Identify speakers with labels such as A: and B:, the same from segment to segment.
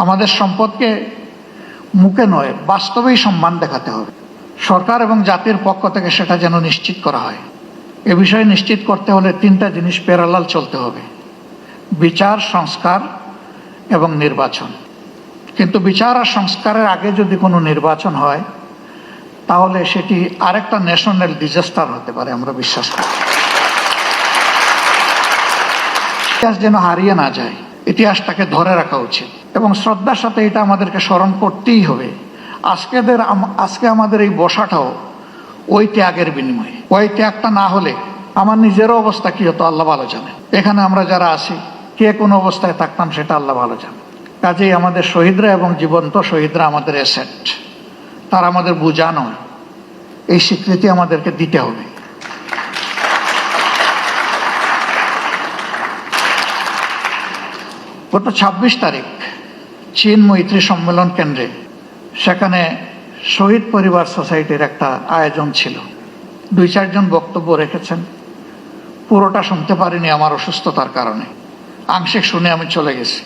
A: আমাদের সম্পদকে মুখে নয়, বাস্তবেই সম্মান দেখাতে হবে। সরকার এবং জাতির পক্ষ থেকে সেটা যেন নিশ্চিত করা হয়। এ বিষয়ে নিশ্চিত করতে হলে তিনটা জিনিস প্যারালাল চলতে হবে। বিচার, সংস্কার এবং নির্বাচন। কিন্তু বিচার আর সংস্কারের আগে যদি কোনো নির্বাচন হয়, তাহলে সেটি আরেকটা ন্যাশনাল ডিজাস্টার হতে পারে, আমরা বিশ্বাস করি। ইতিহাস যেন হারিয়ে না যায়। ইতিহাসটাকে ধরে রাখা উচিত এবং শ্রদ্ধার সাথে এটা আমাদেরকে স্মরণ করতেই হবে। আজকেদের আজকে আমাদের এই বসাটাও ওই ত্যাগের বিনিময়ে। ওই ত্যাগটা না হলে আমার নিজেরও অবস্থা কি হতো, আল্লাহ ভালো জানে। এখানে আমরা যারা আছি, কে কোন অবস্থায় থাকতাম সেটা আল্লাহ ভালো জানে। কাজেই আমাদের শহীদরা এবং জীবন্ত শহীদরা আমাদের অ্যাসেট তারা আমাদের বোঝা নয়। এই স্বীকৃতি আমাদেরকে দিতে হবে। গত ছাব্বিশ তারিখ চীন মৈত্রী সম্মেলন কেন্দ্রে। সেখানে শহীদ পরিবার সোসাইটির একটা আয়োজন ছিল। দুই চারজন বক্তব্য রেখেছেন। পুরোটা শুনতে পারিনি আমার অসুস্থতার কারণে। আংশিক শুনে আমি চলে গেছি।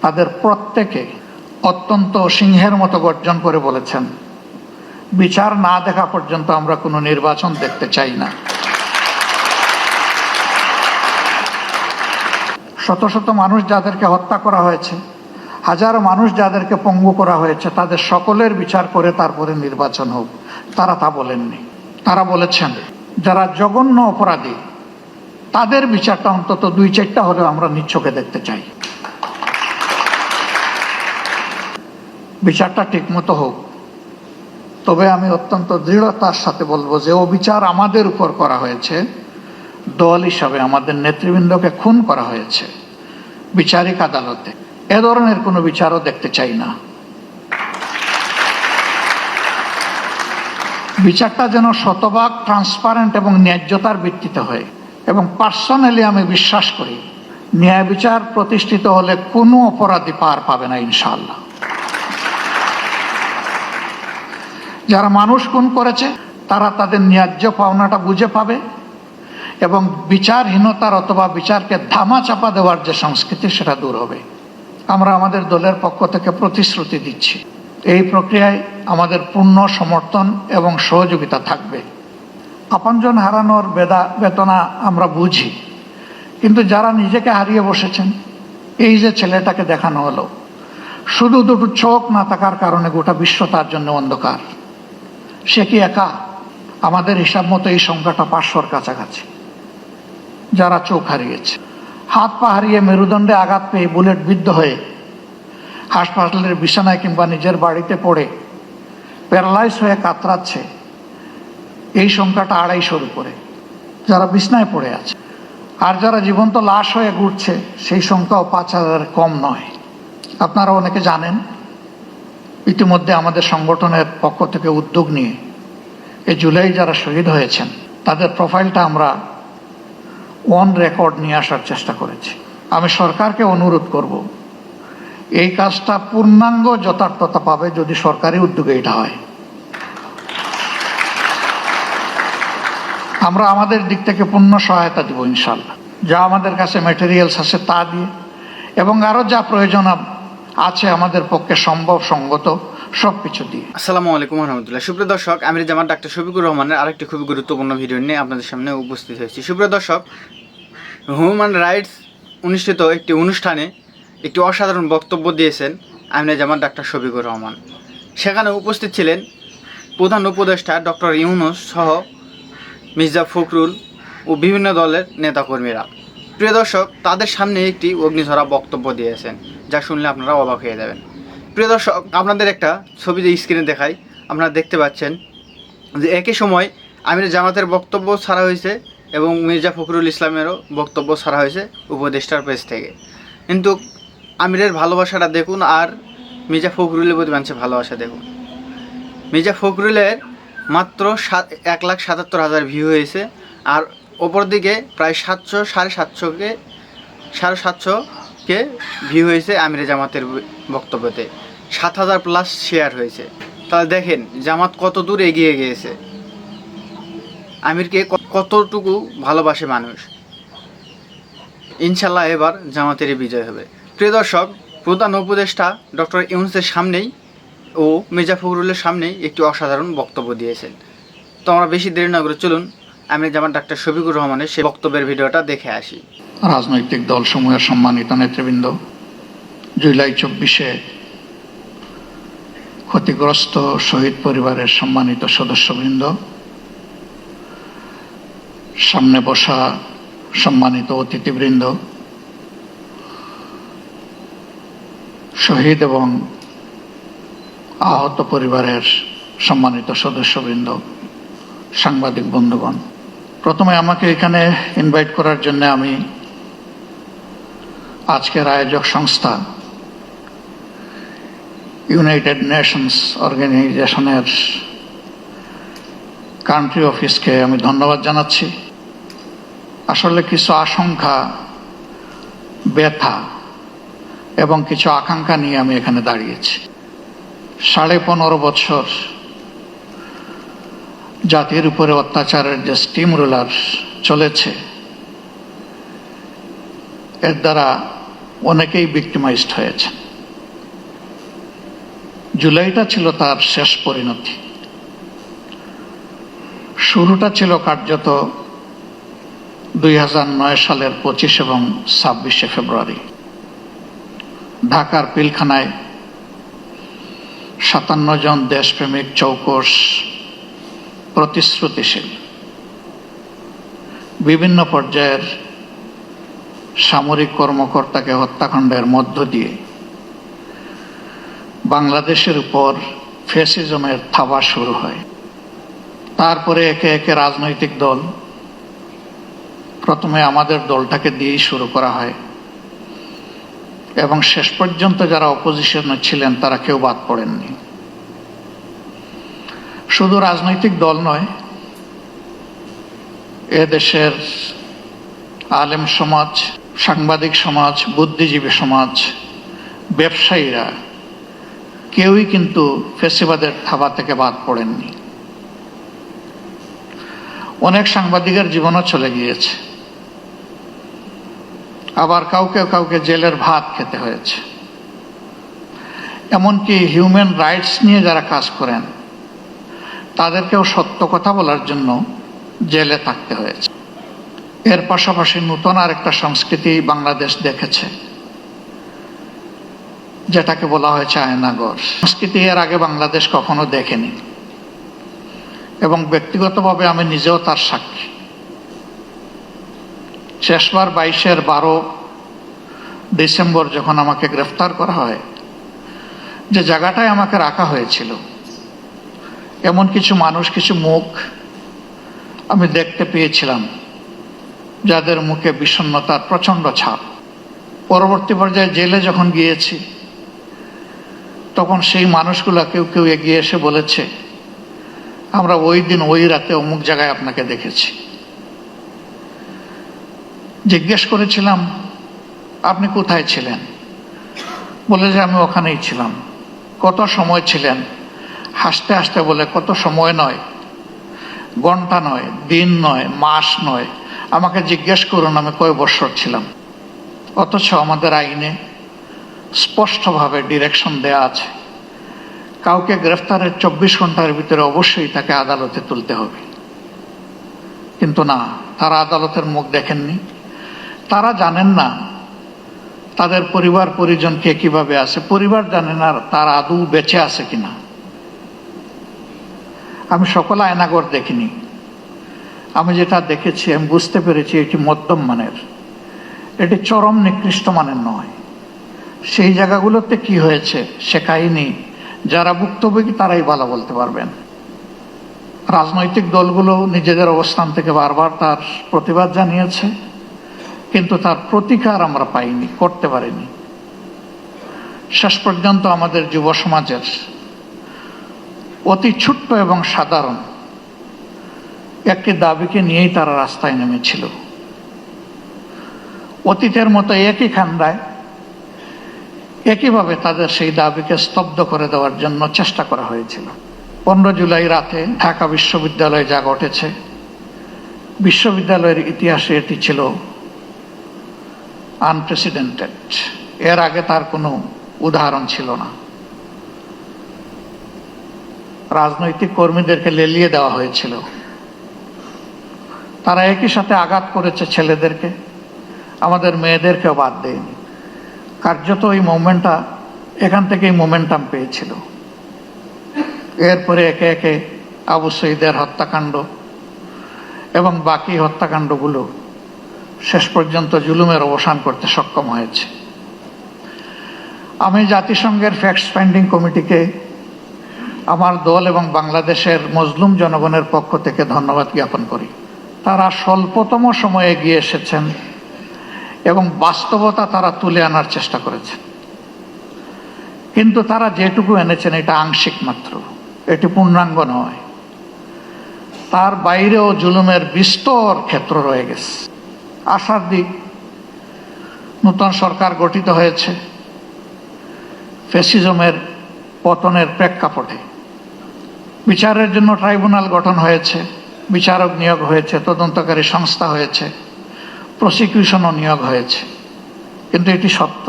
A: তাদের প্রত্যেকে অত্যন্ত সিংহের মতো গর্জন করে বলেছেন, বিচার না দেখা পর্যন্ত আমরা কোনো নির্বাচন দেখতে চাই না। শত শত মানুষ যাদেরকে হত্যা করা হয়েছে, হাজারো মানুষ যাদেরকে পঙ্গু করা হয়েছে, তাদের সকলের বিচার করে তারপরে নির্বাচন হোক। তারা তা বলেননি। তারা বলেছেন, যারা জঘন্য অপরাধী, তাদের বিচারটা অন্তত দুই চারটা হলেও আমরা নিচ্ছকে দেখতে চাই। বিচারটা ঠিকমতো হোক। তবে আমি অত্যন্ত দৃঢ়তার সাথে বলব যে ও বিচার আমাদের উপর করা হয়েছে। দল হিসাবে আমাদের নেতৃবৃন্দকে খুন করা হয়েছে। বিচারিক আদালতে। এ ধরনের কোনো বিচারও দেখতে চাই না। বিচারটা যেন শতভাগ ট্রান্সপারেন্ট এবং ন্যায্যতার ভিত্তিতে হয় এবং পার্সোনালি আমি বিশ্বাস করি, ন্যায় বিচার প্রতিষ্ঠিত হলে কোনো অপরাধী পার পাবে না ইনশাল্লাহ যারা মানুষ খুন করেছে, তারা তাদের ন্যায্য পাওনাটা বুঝে পাবে। এবং বিচারহীনতার অথবা বিচারকে ধামা চাপা দেওয়ার যে সংস্কৃতি, সেটা দূর হবে। আমরা আমাদের দলের পক্ষ থেকে প্রতিশ্রুতি দিচ্ছি। এই প্রক্রিয়ায় আমাদের পূর্ণ সমর্থন এবং সহযোগিতা থাকবে। আপনজন হারানোর বেদা, বেদনা আমরা বুঝি, কিন্তু যারা নিজেকে হারিয়ে বসেছেন, এই যে ছেলেটাকে দেখানো হলো, শুধু দুটো চোখ না থাকার কারণে গোটা বিশ্ব তার জন্য অন্ধকার। সে কি একা? আমাদের হিসাব মতো এই সংখ্যাটা পাঁচশোর কাছাকাছি। যারা চোখ হারিয়েছে। হাত পা হারিয়ে মেরুদণ্ডে আঘাত পেয়ে বুলেট বিদ্ধ হয়ে হাসপাতালের বিছানায় কিংবা নিজের বাড়িতে পড়ে প্যারালাইজ হয়ে কাতরাচ্ছে। এই সংখ্যাটা আড়াইশোর উপরে। যারা বিছনায় পড়ে আছে আর যারা জীবন্ত লাশ হয়ে ঘুরছে, সেই সংখ্যাও পাঁচ হাজার কম নয়। আপনারা অনেকে জানেন, ইতিমধ্যে আমাদের সংগঠনের পক্ষ থেকে উদ্যোগ নিয়ে এই জুলাই যারা শহীদ হয়েছেন, তাদের প্রোফাইলটা আমরা অন রেকর্ড নিয়ে আসার চেষ্টা করেছি। আমি সরকারকে অনুরোধ করব, এই কাজটা পূর্ণাঙ্গ যথার্থতা পাবে যদি সরকারি উদ্যোগে এটা হয়। আমরা আমাদের দিক থেকে পূর্ণ সহায়তা দিব ইনশাল্লাহ যা আমাদের কাছে ম্যাটেরিয়ালস আছে তা দিয়ে, এবং আরও যা প্রয়োজন আছে আমাদের পক্ষে সম্ভব, সঙ্গত সব কিছু দিয়ে।
B: আসসালামু আলাইকুম রহমতুল্লাহ। সুপ্রিয় দর্শক, আমি জামান ডাক্তার শফিকুর রহমানের আরেকটি খুবই গুরুত্বপূর্ণ ভিডিও নিয়ে আপনাদের সামনে উপস্থিত হয়েছি। সুপ্রিয় দর্শক হিউম্যান রাইটস অনুষ্ঠিত একটি অনুষ্ঠানে একটি অসাধারণ বক্তব্য দিয়েছেন আমিনা জামান ডাক্তার শফিকুর রহমান। সেখানে উপস্থিত ছিলেন প্রধান উপদেষ্টা ডক্টর ইউনুস সহ মির্জা ফখরুল ও বিভিন্ন দলের নেতাকর্মীরা। প্রিয় দর্শক, তাদের সামনে একটি অগ্নিঝরা বক্তব্য দিয়েছেন, যা শুনলে আপনারা অবাক হয়ে যাবেন। প্রিয় দর্শক, আপনাদের একটা ছবি যে স্ক্রিনে দেখাই, আপনারা দেখতে পাচ্ছেন যে একই সময় আমির জামাতের বক্তব্য ছাড়া হয়েছে এবং মির্জা ফখরুল ইসলামেরও বক্তব্য ছাড়া হয়েছে উপদেষ্টার পেজ থেকে। কিন্তু আমিরের ভালোবাসাটা দেখুন আর মির্জা ফখরুলের প্রতি মানুষের ভালোবাসা দেখুন। মির্জা ফখরুলের মাত্র সাত, এক লাখ সাতাত্তর হাজার ভিউ হয়েছে আর ওপর দিকে প্রায় সাতশো, সাড়ে সাতশোকে সাড়ে সাতশোকে ভিউ হয়েছে আমিরে জামাতের বক্তব্যতে। সাত হাজার প্লাস শেয়ার হয়েছে। তাহলে দেখেন জামাত কত দূর এগিয়ে গিয়েছে। আমিরকে কতটুকু ভালোবাসে মানুষ? ইনশাল্লাহ এবার জামাতেরই বিজয় হবে। প্রিয় দর্শক, প্রধান উপদেষ্টা ডক্টর ইউনুসের সামনেই ও মির্জা ফখরুলের সামনেই একটি অসাধারণ বক্তব্য দিয়েছেন। তো আমরা বেশি দেরি না করে চলুন, আমি যেমন ডাক্তার শফিকুর রহমানের সেই বক্তব্যের ভিডিওটা দেখে আসি।
A: রাজনৈতিক দলসমূহের সম্মানিত নেতৃবৃন্দ, জুলাই চব্বিশে ক্ষতিগ্রস্ত শহীদ পরিবারের সম্মানিত সদস্যবৃন্দ সামনে বসা সম্মানিত অতিথিবৃন্দ, শহীদ এবং আহত পরিবারের সম্মানিত সদস্যবৃন্দ, সাংবাদিক বন্ধুগণ। প্রথমে আমাকে এখানে ইনভাইট করার জন্য আমি আজকের আয়োজক সংস্থা ইউনাইটেড নেশনস অর্গানাইজেশনের কান্ট্রি অফিসকে আমি ধন্যবাদ জানাচ্ছি। আসলে কিছু আশঙ্কা, ব্যথা এবং কিছু আকাঙ্ক্ষা নিয়ে আমি এখানে দাঁড়িয়েছি। সাড়ে পনেরো বছর জাতির উপরে অত্যাচারের যে স্টিম রুলার চলেছে, এর দ্বারা অনেকেই ভিক্টিমাইজড হয়েছে জুলাইটা ছিল তার শেষ পরিণতি। শুরুটা ছিল কার্যত দুই হাজার নয় সালের পঁচিশ এবং ছাব্বিশে ফেব্রুয়ারি। ঢাকার পিলখানায় সাতান্ন জন দেশপ্রেমিক চৌকস প্রতিশ্রুতিশীল। বিভিন্ন পর্যায়ের সামরিক কর্মকর্তাকে হত্যাকাণ্ডের মধ্য দিয়ে বাংলাদেশের উপর ফেসিজমের থাবা শুরু হয়। তারপরে একে একে রাজনৈতিক দল প্রথমে আমাদের দলটাকে দিয়েই শুরু করা হয়। এবং শেষ পর্যন্ত যারা অপোজিশনে ছিলেন, তারা কেউ বাদ পড়েননি। শুধু রাজনৈতিক দল নয় এ দেশের আলেম সমাজ, সাংবাদিক সমাজ, বুদ্ধিজীবী সমাজ, ব্যবসায়ীরা কেউই কিন্তু ফেসিবাদের থাবা থেকে বাদ পড়েননি। অনেক সাংবাদিকের জীবনও চলে গিয়েছে। আবার কাউকে কাউকে জেলের ভাত খেতে হয়েছে। এমনকি হিউম্যান রাইটস নিয়ে যারা কাজ করেন, তাদেরকেও সত্য কথা বলার জন্য জেলে থাকতে হয়েছে। এর পাশাপাশি নূতন আরেকটা সংস্কৃতি বাংলাদেশ দেখেছে, যেটাকে বলা হয়েছে আয়নাগর সংস্কৃতি এর আগে বাংলাদেশ কখনো দেখেনি। এবং ব্যক্তিগতভাবে আমি নিজেও তার সাক্ষী। শেষবার বাইশের বারো ডিসেম্বর যখন আমাকে গ্রেফতার করা হয়, যে জায়গাটায় আমাকে রাখা হয়েছিল, এমন কিছু মানুষ, কিছু মুখ আমি দেখতে পেয়েছিলাম, যাদের মুখে বিষণ্ণতার প্রচণ্ড ছাপ। পরবর্তী পর্যায়ে জেলে যখন গিয়েছি, তখন সেই মানুষগুলা কেউ কেউ এগিয়ে এসে বলেছে, আমরা ওই দিন ওই রাতে অমুক জায়গায় আপনাকে দেখেছি। জিজ্ঞেস করেছিলাম, আপনি কোথায় ছিলেন? বলে যে, আমি ওখানেই ছিলাম। কত সময় ছিলেন? হাসতে হাসতে বলে, কত সময় নয়। ঘণ্টা নয়, দিন নয়, মাস নয়। আমাকে জিজ্ঞেস করুন, আমি কয় বছর ছিলাম? অথচ আমাদের আইনে স্পষ্টভাবে ডিরেকশন দেয়া আছে। কাউকে গ্রেফতারের চব্বিশ ঘণ্টার ভিতরে অবশ্যই তাকে আদালতে তুলতে হবে। কিন্তু না, তারা আদালতের মুখ দেখেননি। তারা জানেন না তাদের পরিবার পরিজন কে কীভাবে আছে। পরিবার জানে না তার আদৌ বেঁচে আছে কিনা। আমি সকল আয়নাগর দেখিনি। আমি যেটা দেখেছি, আমি বুঝতে পেরেছি এটি মধ্যম মানের। এটি চরম নিকৃষ্ট মানের নয়। সেই জায়গাগুলোতে কি হয়েছে সে কাহিনী যারা ভুক্তভোগী তারাই ভালো বলতে পারবেন। রাজনৈতিক দলগুলো নিজেদের অবস্থান থেকে বারবার তার প্রতিবাদ জানিয়েছে। কিন্তু তার প্রতিকার আমরা পাইনি, করতে পারিনি। শেষ পর্যন্ত আমাদের যুব সমাজের অতি ছোট্ট এবং সাধারণ একটি দাবিকে নিয়েই তারা রাস্তায় নেমেছিল। অতীতের মতো একই খান্দায় একইভাবে তাদের সেই দাবিকে স্তব্ধ করে দেওয়ার জন্য চেষ্টা করা হয়েছিল। পনেরো জুলাই রাতে ঢাকা বিশ্ববিদ্যালয়ে যা ঘটেছে বিশ্ববিদ্যালয়ের ইতিহাসে এটি ছিল আনপ্রেসিডেন্টেড এর আগে তার কোনো উদাহরণ ছিল না। রাজনৈতিক কর্মীদেরকে লেলিয়ে দেওয়া হয়েছিল। তারা একই সাথে আঘাত করেছে ছেলেদেরকে। আমাদের মেয়েদেরকেও বাদ দেয়নি। কার্যত ওই মুভমেন্টটা এখান থেকেই মোমেন্টাম পেয়েছিল। এরপরে একে একে আবু সঈদের হত্যাকাণ্ড এবং বাকি হত্যাকাণ্ডগুলো শেষ পর্যন্ত জুলুমের অবসান করতে সক্ষম হয়েছে। আমি জাতিসংঘের ফ্যাক্ট ফাইন্ডিং কমিটিকে আমার দল এবং বাংলাদেশের মজলুম জনগণের পক্ষ থেকে ধন্যবাদ জ্ঞাপন করি। তারা স্বল্পতম সময়ে এগিয়ে এসেছেন এবং বাস্তবতা তারা তুলে আনার চেষ্টা করেছেন। কিন্তু তারা যেটুকু এনেছেন এটা আংশিক মাত্র, এটি পূর্ণাঙ্গ নয়। তার বাইরেও জুলুমের বিস্তর ক্ষেত্র রয়ে গেছে। আশার দিক নূতন সরকার গঠিত হয়েছে ফেসিজমের পতনের প্রেক্ষাপটে। বিচারের জন্য ট্রাইব্যুনাল গঠন হয়েছে, বিচারক নিয়োগ হয়েছে, তদন্তকারী সংস্থা হয়েছে, প্রসিকিউশনও নিয়োগ হয়েছে। কিন্তু এটি সত্য।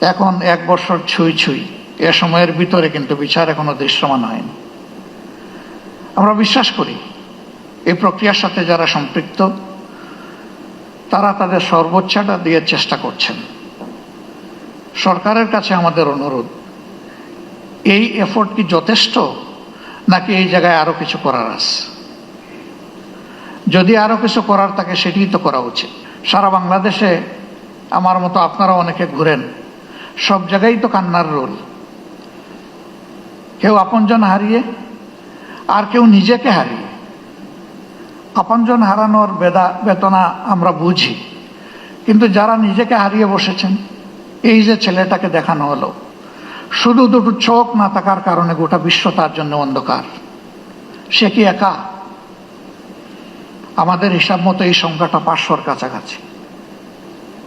A: এখন এক বছর ছুঁই ছুঁই, এ সময়ের ভিতরে কিন্তু বিচার এখনও দৃশ্যমান হয়নি। আমরা বিশ্বাস করি, এই প্রক্রিয়ার সাথে যারা সম্পৃক্ত তারা তাদের সর্বোচ্চটা দিয়ে চেষ্টা করছেন। সরকারের কাছে আমাদের অনুরোধ, এই এফোর্ট কি যথেষ্ট, নাকি এই জায়গায় আরও কিছু করার আছে? যদি আরও কিছু করার থাকে, সেটিই তো করা উচিত। সারা বাংলাদেশে আমার মতো আপনারা অনেকে ঘুরেন, সব জায়গায় তো কান্নার রোল। কেউ আপনজন হারিয়ে, আর কেউ নিজেকে হারিয়ে। আপনজন হারানোর বেদা, বেদনা আমরা বুঝি। কিন্তু যারা নিজেকে হারিয়ে বসেছেন, এই যে ছেলেটাকে দেখানো হলো, শুধু দুটো চোখ না থাকার কারণে গোটা বিশ্ব তার জন্য অন্ধকার। সে কি একা? আমাদের হিসাব মতো এই সংখ্যাটা পাঁচশোর কাছাকাছি।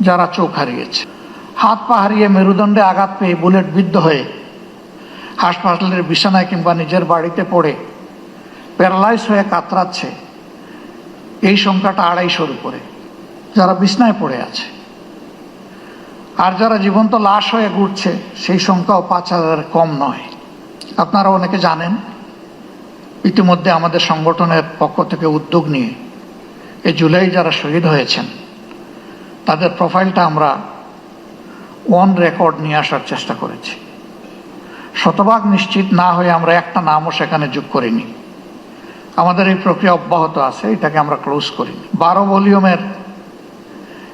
A: যারা চোখ হারিয়েছে, হাত পা হারিয়ে মেরুদণ্ডে আঘাত পেয়ে বুলেট বিদ্ধ হয়ে হাসপাতালের বিছানায় কিংবা নিজের বাড়িতে পড়ে প্যারালাইজ হয়ে কাতরাচ্ছে এই সংখ্যাটা আড়াইশোর উপরে। যারা বিছনায় পড়ে আছে। আর যারা জীবন্ত লাশ হয়ে ঘুরছে, সেই সংখ্যাও পাঁচ হাজার কম নয়। আপনারা অনেকে জানেন, ইতিমধ্যে আমাদের সংগঠনের পক্ষ থেকে উদ্যোগ নিয়ে এই জুলাই যারা শহীদ হয়েছেন, তাদের প্রোফাইলটা আমরা ওয়ান রেকর্ড নিয়ে আসার চেষ্টা করেছি। শতভাগ নিশ্চিত না হয়ে আমরা একটা নামও সেখানে যোগ করিনি। আমাদের এই প্রক্রিয়া অব্যাহত আছে, এটাকে আমরা ক্লোজ করি। বারো ভলিউমের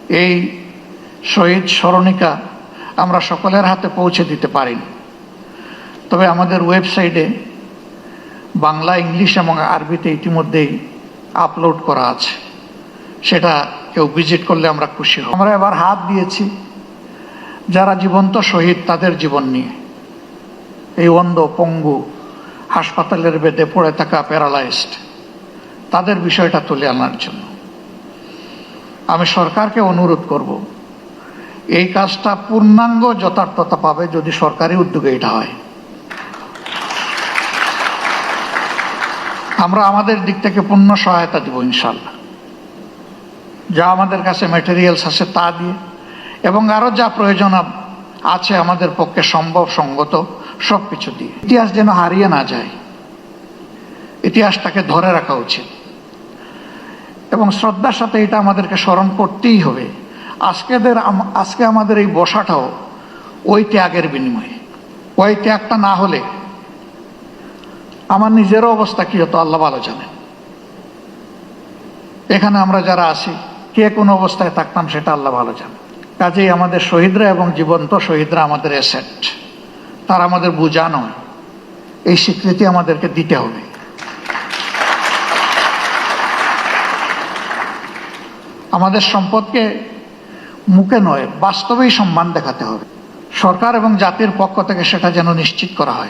A: এই শহীদ স্মরণিকা আমরা সকলের হাতে পৌঁছে দিতে পারিনি। তবে আমাদের ওয়েবসাইটে বাংলা, ইংলিশ এবং আরবিতে ইতিমধ্যেই আপলোড করা আছে। সেটা কেউ ভিজিট করলে আমরা খুশি হব। আমরা এবার হাত দিয়েছি যারা জীবন্ত শহীদ তাদের জীবন নিয়ে। এই অন্ধ, পঙ্গু হাসপাতালের বেদে পড়ে থাকা প্যারালাইজড। তাদের বিষয়টা তুলে আনার জন্য। আমি সরকারকে অনুরোধ করব, এই কাজটা পূর্ণাঙ্গ যথার্থতা পাবে যদি সরকারি উদ্যোগে এটা হয়। আমরা আমাদের দিক থেকে পূর্ণ সহায়তা দিব ইনশাল্লাহ যা আমাদের কাছে ম্যাটেরিয়ালস আছে তা দিয়ে, এবং আরও যা প্রয়োজন আছে আমাদের পক্ষে সম্ভব, সঙ্গত সব কিছু দিয়ে। ইতিহাস যেন হারিয়ে না যায়। ইতিহাসটাকে ধরে রাখা উচিত। এবং শ্রদ্ধার সাথে এটা আমাদেরকে স্মরণ করতেই হবে। আজকেদের আজকে আমাদের এই বসাটাও ওই ত্যাগের বিনিময়ে। ওই ত্যাগটা না হলে আমার নিজেরও অবস্থা কি হতো, আল্লাহ ভালো জানেন। এখানে আমরা যারা আছি, কে কোন অবস্থায় থাকতাম সেটা আল্লাহ ভালো জানেন। কাজেই আমাদের শহীদরা এবং জীবন্ত শহীদরা আমাদের অ্যাসেট। তারা আমাদের বোঝা নয়। এই স্বীকৃতি আমাদেরকে দিতে হবে। আমাদের সম্পদকে মুখে নয়, বাস্তবেই সম্মান দেখাতে হবে। সরকার এবং জাতির পক্ষ থেকে সেটা যেন নিশ্চিত করা হয়।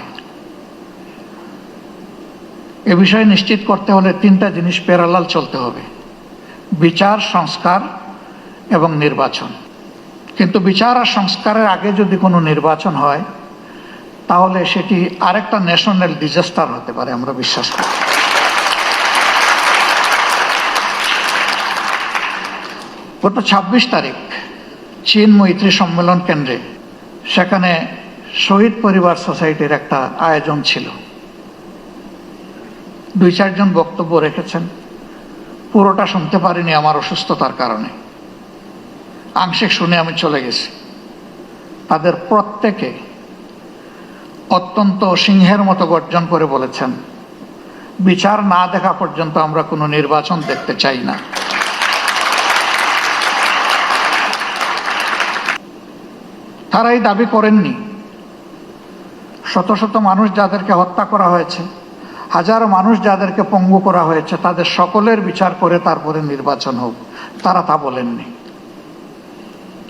A: এ বিষয়ে নিশ্চিত করতে হলে তিনটা জিনিস প্যারালাল চলতে হবে। বিচার, সংস্কার এবং নির্বাচন। কিন্তু বিচার আর সংস্কারের আগে যদি কোনো নির্বাচন হয় তাহলে সেটি আরেকটা ন্যাশনাল ডিজাস্টার হতে পারে, আমরা বিশ্বাস করি। গত ছাব্বিশ তারিখ চীন মৈত্রী সম্মেলন কেন্দ্রে সেখানে শহীদ পরিবার সোসাইটির একটা আয়োজন ছিল। দুই চারজন বক্তব্য রেখেছেন, পুরোটা শুনতে পারিনি আমার অসুস্থতার কারণে। আংশিক শুনে আমি চলে গেছি। তাদের প্রত্যেকে অত্যন্ত সিংহের মতো গর্জন করে বলেছেন, বিচার না দেখা পর্যন্ত আমরা কোনো নির্বাচন দেখতে চাই না। তারা এই দাবি করেননি। শত শত মানুষ যাদেরকে হত্যা করা হয়েছে, হাজারো মানুষ যাদেরকে পঙ্গু করা হয়েছে, তাদের সকলের বিচার করে তারপরে নির্বাচন হোক। তারা তা বলেননি।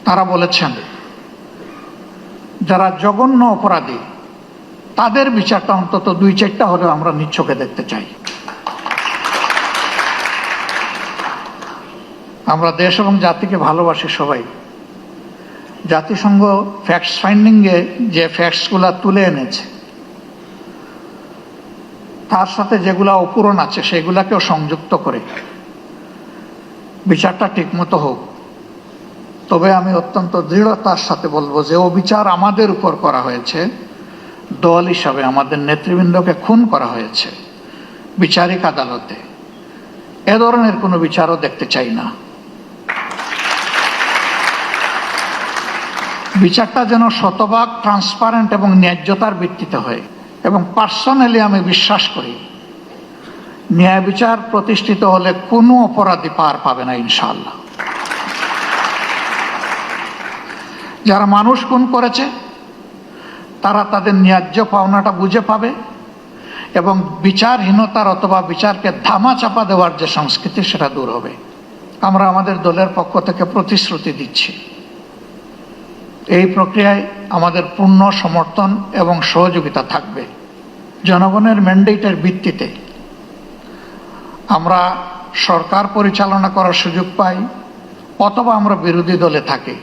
A: তারা বলেছেন, যারা জঘন্য অপরাধী তাদের বিচারটা অন্তত দুই চারটা হলেও আমরা নিচ্ছকে দেখতে চাই। আমরা দেশ এবং জাতিকে ভালোবাসি সবাই। জাতিসংঘ ফ্যাক্টস ফাইন্ডিংয়ে যে ফ্যাক্টসগুলা তুলে এনেছে, তার সাথে যেগুলা অপূরণ আছে সেগুলাকেও সংযুক্ত করে। বিচারটা ঠিকমতো হোক। তবে আমি অত্যন্ত দৃঢ়তার সাথে বলব যে অবিচার আমাদের উপর করা হয়েছে। দল হিসাবে আমাদের নেতৃবৃন্দকে খুন করা হয়েছে বিচারিক আদালতে। এ ধরনের কোনো বিচারও দেখতে চাই না। বিচারটা যেন শতভাগ ট্রান্সপারেন্ট এবং ন্যায্যতার ভিত্তিতে হয় এবং পার্সোনালি আমি বিশ্বাস করি, ন্যায় বিচার প্রতিষ্ঠিত হলে কোনো অপরাধী পার পাবে না ইনশাল্লাহ যারা মানুষ খুন করেছে তারা তাদের ন্যায্য পাওনাটা বুঝে পাবে এবং বিচারহীনতার অথবা বিচারকে ধামা চাপা দেওয়ার যে সংস্কৃতি, সেটা দূর হবে। আমরা আমাদের দলের পক্ষ থেকে প্রতিশ্রুতি দিচ্ছি। এই প্রক্রিয়ায় আমাদের পূর্ণ সমর্থন এবং সহযোগিতা থাকবে। জনগণের ম্যান্ডেটের ভিত্তিতে আমরা সরকার পরিচালনা করার সুযোগ পাই অথবা আমরা বিরোধী দলে থাকি।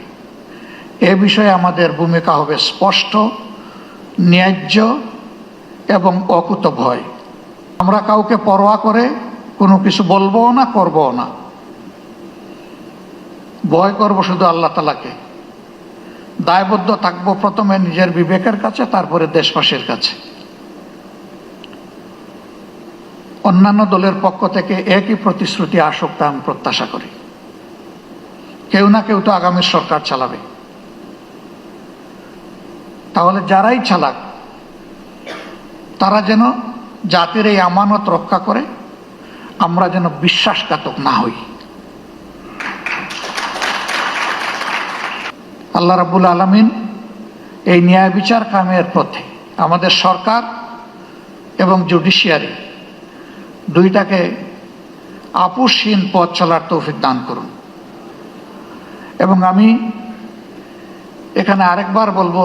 A: এ বিষয়ে আমাদের ভূমিকা হবে স্পষ্ট। ন্যায্য এবং অকুত ভয়। আমরা কাউকে পরোয়া করে কোনো কিছু বলব না করব না। ভয় করব শুধু আল্লাহ তালাকে দায়বদ্ধ থাকব প্রথমে নিজের বিবেকের কাছে, তারপরে দেশবাসীর কাছে। অন্যান্য দলের পক্ষ থেকে একই প্রতিশ্রুতি আসুক তা আমি প্রত্যাশা করি। কেউ না কেউ তো আগামী সরকার চালাবে। তাহলে যারাই চালাক, তারা যেন জাতির এই আমানত রক্ষা করে, আমরা যেন বিশ্বাসঘাতক না হই। আল্লাহ রাবুল আলমিন এই ন্যায় বিচার কামের পথে আমাদের সরকার এবং জুডিশিয়ারি দুইটাকে আপুসহীন পথ চলার তৌফিক দান করুন। এবং আমি এখানে আরেকবার বলব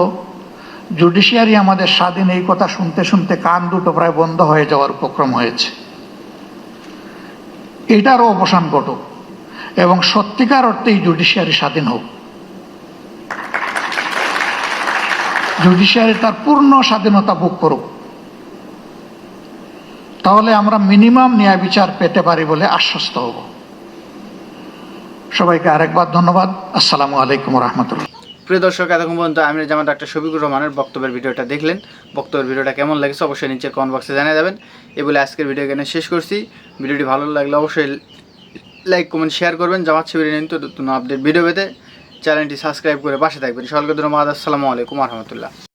A: জুডিশিয়ারি আমাদের স্বাধীন এই কথা শুনতে শুনতে কান দুটো প্রায় বন্ধ হয়ে যাওয়ার উপক্রম হয়েছে। এটারও অবসান ঘটুক এবং সত্যিকার অর্থেই জুডিশিয়ারি স্বাধীন হোক। জুডিশিয়ারি তার পূর্ণ স্বাধীনতা ভোগ করুক। তাহলে আমরা মিনিমাম ন্যায় বিচার পেতে পারি বলে আশ্বস্ত হব। সবাইকে আরেকবার ধন্যবাদ। আসসালামু আলাইকুম রহমতুল্লাহ।
B: প্রিয় দর্শক, এতক্ষণ পর্যন্ত আমির যেমন ডাক্তার শফিকুর রহমানের বক্তব্যের ভিডিওটা দেখলেন। বক্তব্যের ভিডিওটা কেমন লাগছে অবশ্যই নিচে কমেন্ট বক্সে জানিয়ে দেবেন। এই বলে আজকের ভিডিও এখানে শেষ করছি। ভিডিওটি ভালো লাগলে অবশ্যই লাইক কমেন্ট শেয়ার করবেন। জামাত শিবিরের নিত্য নতুন আপডেট ভিডিও পেতে চ্যানেলটি সাবস্ক্রাইব করে পাশে থাকবেন। সকলকে ধন্যবাদ। আসসালামু আলাইকুম রহমতুল্লাহ।